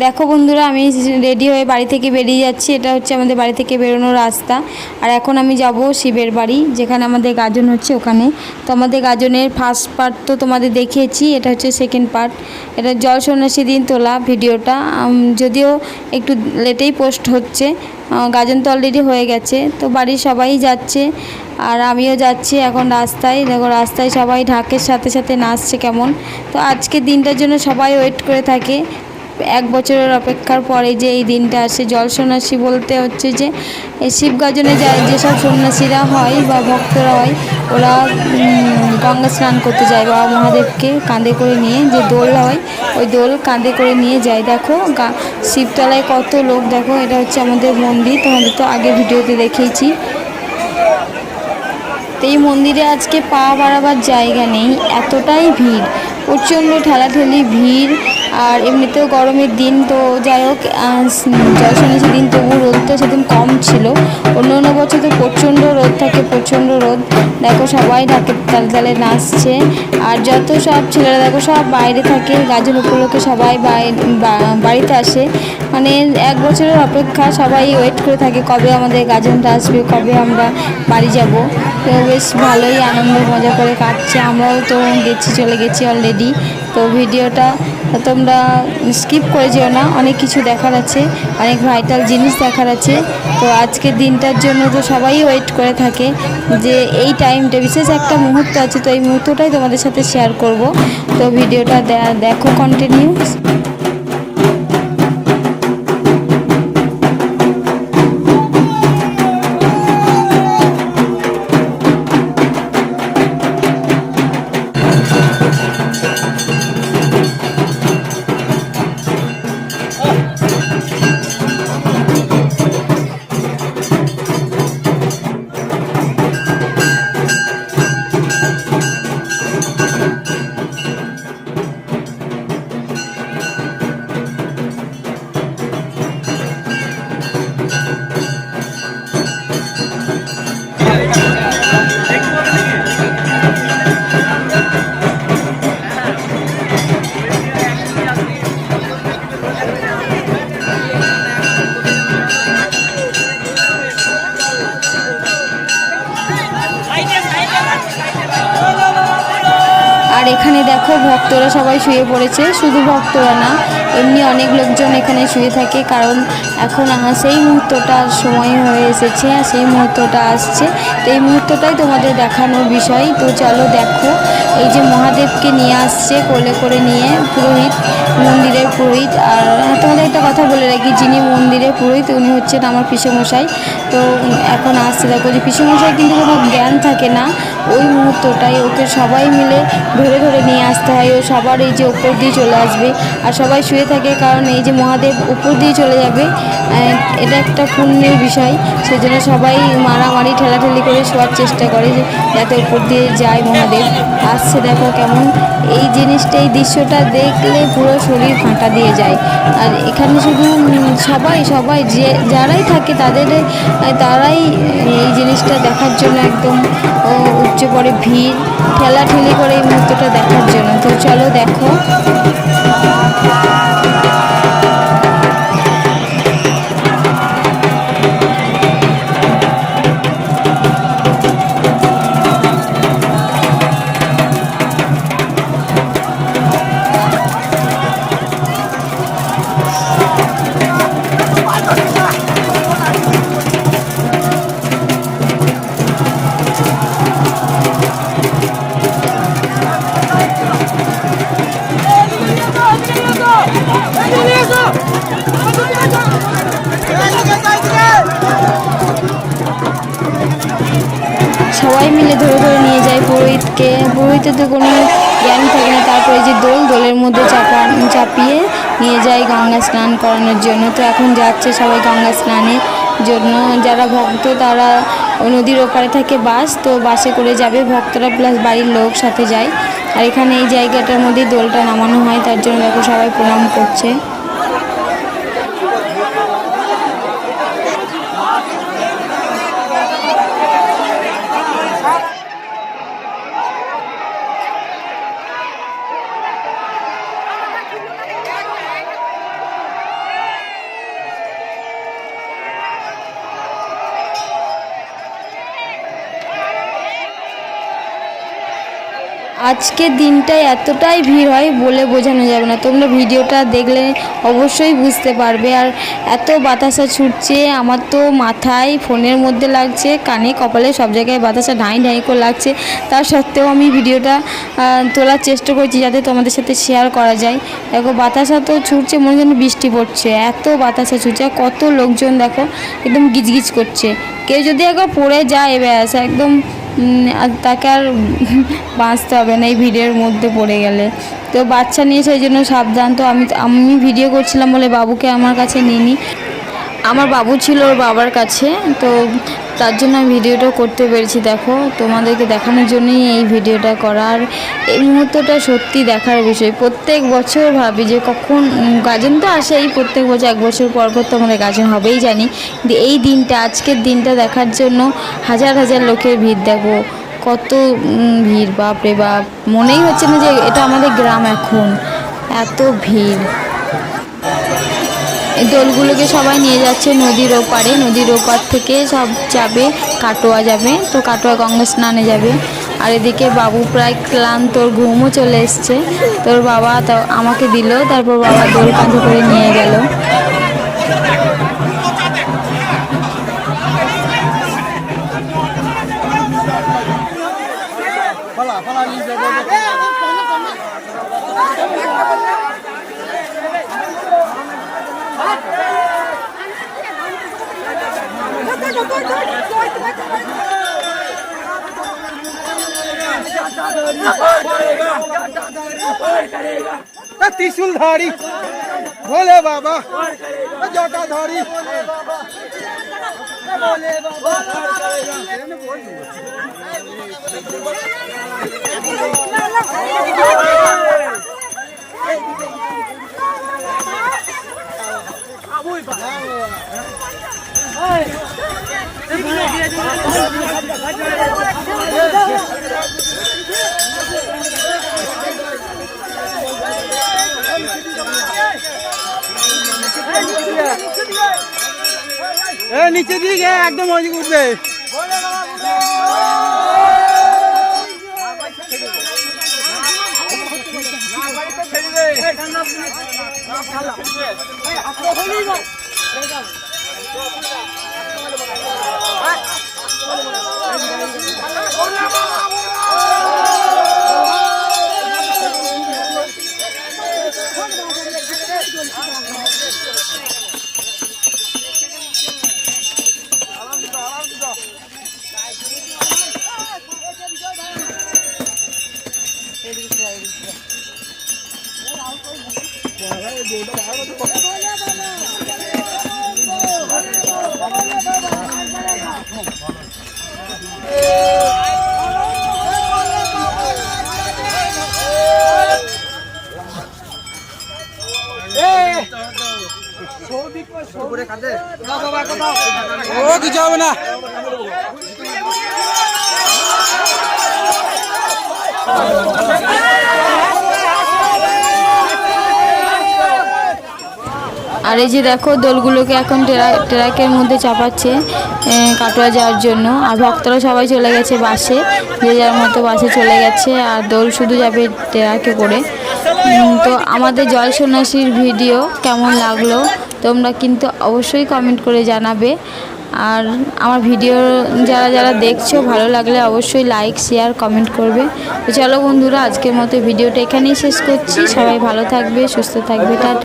দেখো বন্ধুরা, আমি রেডি হয়ে বাড়ি থেকে বেরিয়ে যাচ্ছি। এটা হচ্ছে আমাদের বাড়ি থেকে বেরোনোর রাস্তা। আর এখন আমি যাব শিবের বাড়ি, যেখানে আমাদের গাজন হচ্ছে ওখানে। তো আমাদের গাজনের ফার্স্ট পার্ট তো তোমাদের দেখিয়েছি, এটা হচ্ছে সেকেন্ড পার্ট এটা জল সন্ন্যাসী দিন তোলা ভিডিওটা। যদিও একটু লেটেই পোস্ট হচ্ছে গাজন তো অলরেডি হয়ে গেছে। তো বাড়ির সবাই যাচ্ছে, আর আমিও যাচ্ছি এখন রাস্তায়। দেখো, রাস্তায় সবাই ঢাকের সাথে সাথে নাচছে কেমন। তো আজকের দিনটার জন্য সবাই ওয়েট করে থাকে। এক বছরের অপেক্ষার পরে যে এই দিনটা আসে জল সন্ন্যাসী বলতে হচ্ছে যে শিব গাজনে যায় যেসব সন্ন্যাসীরা হয় বা ভক্তরা হয়, ওরা গঙ্গা স্নান করতে যায়। বাবা মহাদেবকে কাঁধে করে নিয়ে যে দোল হয়, ওই দোল কাঁধে করে নিয়ে যায়। দেখো শিবতলায় কত লোক, দেখো, এটা হচ্ছে আমাদের মন্দির। তোমাদের তো আগে ভিডিওতে দেখেইছি। তো এই মন্দিরে আজকে পা বাড়াবার জায়গা নেই, এতটাই ভিড়। প্রচণ্ড ঠেলাঠেলি, ভিড়। আর এমনিতেও গরমের দিন তো যাই হোক জলসন্ন্যাসী দিন তবু রোদটা সেদিন কম ছিল। অন্য অন্য বছর তো প্রচণ্ড রোদ থাকে, প্রচণ্ড রোদ। দেখো সবাই ঢাকে তালে তালে নাচছে। আর যত সব ছেলেরা দেখো সব বাইরে থাকে, গাজন উপলক্ষে সবাই বাই- বাড়িতে আসে। মানে এক বছরের অপেক্ষা সবাই ওয়েট করে থাকে, কবে আমাদের গাজনটা আসবে, কবে আমরা বাড়ি যাব। তো বেশ ভালোই আনন্দ, মজা করে কাটছে। আমরাও তো গেছি, চলে গেছি অলরেডি তো ভিডিওটা তোমরা স্কিপ করে যেও না, অনেক কিছু দেখার আছে, অনেক ভাইটাল জিনিস দেখার আছে। তো আজকের দিনটার জন্য তো সবাই ওয়েট করে থাকে যে এই টাইমটা বিশেষ একটা মুহূর্ত আছে, তো এই মুহূর্তটাই তোমাদের সাথে শেয়ার করব। তো ভিডিওটা দেখো কন্টিনিউ আর এখানে দেখো ভক্তরা সবাই শুয়ে পড়েছে, শুধু ভক্তরা না, এমনি অনেক লোকজন এখানে শুয়ে থাকে, কারণ এখন আমার সেই মুহূর্তটার সময় হয়ে এসেছে আর সেই মুহূর্তটা আসছে। তো এই মুহূর্তটাই তোমাদের দেখানোর বিষয়। তো চলো দেখো এই যে মহাদেবকে নিয়ে আসছে কোলে করে নিয়ে পুরোহিত মন্দিরের পুরোহিত আর হ্যাঁ, তোমাদের একটা কথা বলে রাখি যিনি মন্দিরের পুরোহিত উনি হচ্ছেন আমার পিসেমশাই। তো এখন আসছে দেখো যে পিসেমশাই কিন্তু কোনো জ্ঞান থাকে না ওই মুহূর্তটাই ওকে সবাই মিলে ধরে হয় ও সবার এই যে উপর দিয়ে চলে আসবে। আর সবাই শুয়ে থাকে কারণ এই যে মহাদেব উপর দিয়ে চলে যাবে এটা একটা পুণ্যের বিষয়। সেই জন্য সবাই মারামারি, ঠেলাঠেলি করে শোয়ার চেষ্টা করে যাতে উপর দিয়ে যায় মহাদেব। আসছে দেখো কেমন, এই জিনিসটা, এই দৃশ্যটা দেখলে পুরো শরীর ফাঁটা দিয়ে যায়। আর এখানে শুধু সবাই সবাই যে, যারাই থাকে তাদের, তারাই এই জিনিসটা দেখার জন্য একদম উচ্চ পড়ে ভিড়, ঠেলাঠেলি করে এই মুহূর্তটা দেখার জন্য। তো চলো দেখো। মিলে ধরে ধরে নিয়ে যায় পুরোহিতকে। পুরোহিতের তো কোনো জ্ঞান থাকে না। তারপরে যে দোল, দোলের মধ্যে চাপা, চাপিয়ে নিয়ে যায় গঙ্গা স্নান করানোর জন্য। তো এখন যাচ্ছে সবাই গঙ্গা স্নানের জন্য। যারা ভক্ত, তারা নদীর ওপারে থাকে বাস। তো বাসে করে যাবে। ভক্তরা প্লাস বাড়ির লোক সাথে যায়। আর এখানে এই জায়গাটার মধ্যেই দোলটা নামানো হয়। তার জন্য দেখো সবাই প্রণাম করছে। আজকের দিনটায় এতটাই ভিড় হয় বলে বোঝানো যাবে না। তোমরা ভিডিওটা দেখলে অবশ্যই বুঝতে পারবে। আর এত বাতাসা ছুটছে, আমার তো মাথায় ফোনের মধ্যে লাগছে, কানে, কপালে সব জায়গায় বাতাসা ঢাই ঢাই করে লাগছে। তার সত্ত্বেও আমি ভিডিওটা তোলার চেষ্টা করছি যাতে তোমাদের সাথে শেয়ার করা যায়। দেখো, বাতাসা তো ছুটছে, মনে যেন বৃষ্টি পড়ছে। এত বাতাসা ছুটছে কত লোকজন দেখো, একদম গিজগিজ করছে। কেউ যদি একবার পড়ে যায়, ব্যাস, একদম তাকে আর বাঁচতে হবে না, এই ভিডিওর মধ্যে পড়ে গেলে। তো বাচ্চা নিয়ে সেই জন্য সাবধান। তো আমি আমি ভিডিও করছিলাম বলে বাবুকে আমার কাছে নিইনি। আমার বাবু ছিল ওর বাবার কাছে, তো তার জন্য আমি ভিডিওটা করতে পেরেছি। দেখো, তোমাদেরকে দেখানোর জন্যই এই ভিডিওটা করার এই মুহূর্তটা সত্যি দেখার বিষয়। প্রত্যেক বছর ভাবি যে কখন গাজন তো আসেই প্রত্যেক বছর। এক বছর পর পর তো আমাদের গাজন হবেই জানি। কিন্তু এই দিনটা, আজকের দিনটা দেখার জন্য হাজার হাজার লোকের ভিড়। দেখো, কত ভিড়। বাপরে বাপ। মনেই হচ্ছে না যে এটা আমাদের গ্রাম এখন। এত ভিড়। দোলগুলোকে সবাই নিয়ে যাচ্ছে নদীর ওপারে নদীর ওপার থেকে সব যাবে কাটোয়া যাবে তো কাটোয়া গঙ্গা স্নানে যাবে আর এদিকে বাবু প্রায় ক্লান্ত ওর ঘুমও চলে এসছে তোর বাবা তো আমাকে দিল তারপর বাবা দোল কাঁধে করে নিয়ে গেল त्रिशूल धारी भोले बाबा जटा धारी এ নিচে দিয়ে একদম ওই দিকে উঠবে ও কিছু হবে না আর এই যে দেখো, দোলগুলোকে এখন ট্রা, ট্রাকের মধ্যে চাপাচ্ছে কাটোয়া যাওয়ার জন্য। আর ভক্তরা সবাই চলে গেছে বাসে, যে যার মতো বাসে চলে গেছে, আর দোল শুধু যাবে ট্রাকে করে। তো আমাদের জল সন্ন্যাসীর ভিডিও কেমন লাগল, তোমরা কিন্তু অবশ্যই কমেন্ট করে জানাবে। আর আমার ভিডিও যারা যারা দেখছ, ভালো লাগলে অবশ্যই লাইক শেয়ার কমেন্ট করবে। তো চলো বন্ধুরা, আজকের মতো ভিডিওটা এখানেই শেষ করছি। সবাই ভালো থাকবে, সুস্থ থাকবে, টাটা।